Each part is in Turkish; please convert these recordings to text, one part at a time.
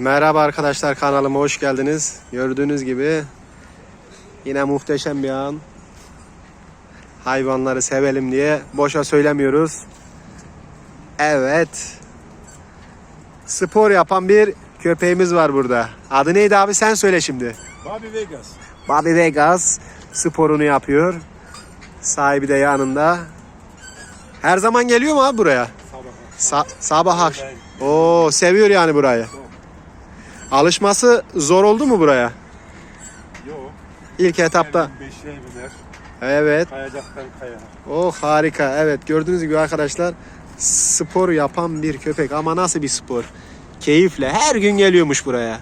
Merhaba arkadaşlar kanalıma hoş geldiniz. Gördüğünüz gibi yine muhteşem bir an. Hayvanları sevelim diye boşa söylemiyoruz. Evet. Spor yapan bir köpeğimiz var burada. Adı neydi abi sen söyle şimdi. Bobby Vegas. Bobby Vegas sporunu yapıyor. Sahibi de yanında. Her zaman geliyor mu abi buraya? Sabah. Sa- sabah akşam. Oo seviyor yani burayı. Alışması zor oldu mu buraya? Yok. İlk etapta. Beşiğe biner. Evet. Kayacaktan kayar. Oh harika. Evet gördüğünüz gibi arkadaşlar spor yapan bir köpek ama nasıl bir spor? Keyifle her gün geliyormuş buraya.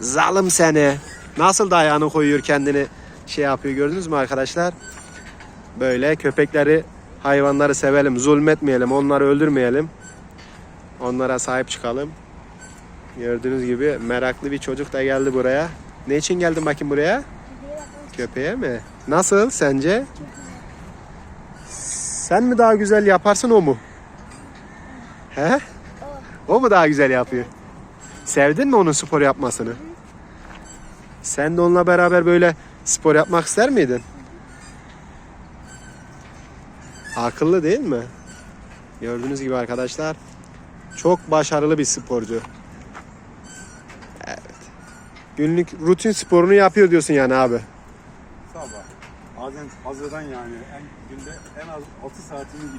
Zalim seni. Nasıl da ayağını koyuyor kendini şey yapıyor gördünüz mü arkadaşlar? Böyle köpekleri hayvanları sevelim, zulmetmeyelim, onları öldürmeyelim. Onlara sahip çıkalım. Gördüğünüz gibi meraklı bir çocuk da geldi buraya. Ne için geldin bakayım buraya? Köpeğe mi? Nasıl sence? Sen mi daha güzel yaparsın o mu? He? O mu daha güzel yapıyor? Sevdin mi onun spor yapmasını? Sen de onunla beraber böyle spor yapmak ister miydin? Akıllı değil mi? Gördüğünüz gibi arkadaşlar çok başarılı bir sporcu. Günlük rutin sporunu yapıyor diyorsun yani abi. Sabah. Bazen fazladan yani. En, günde en az 6 saatini.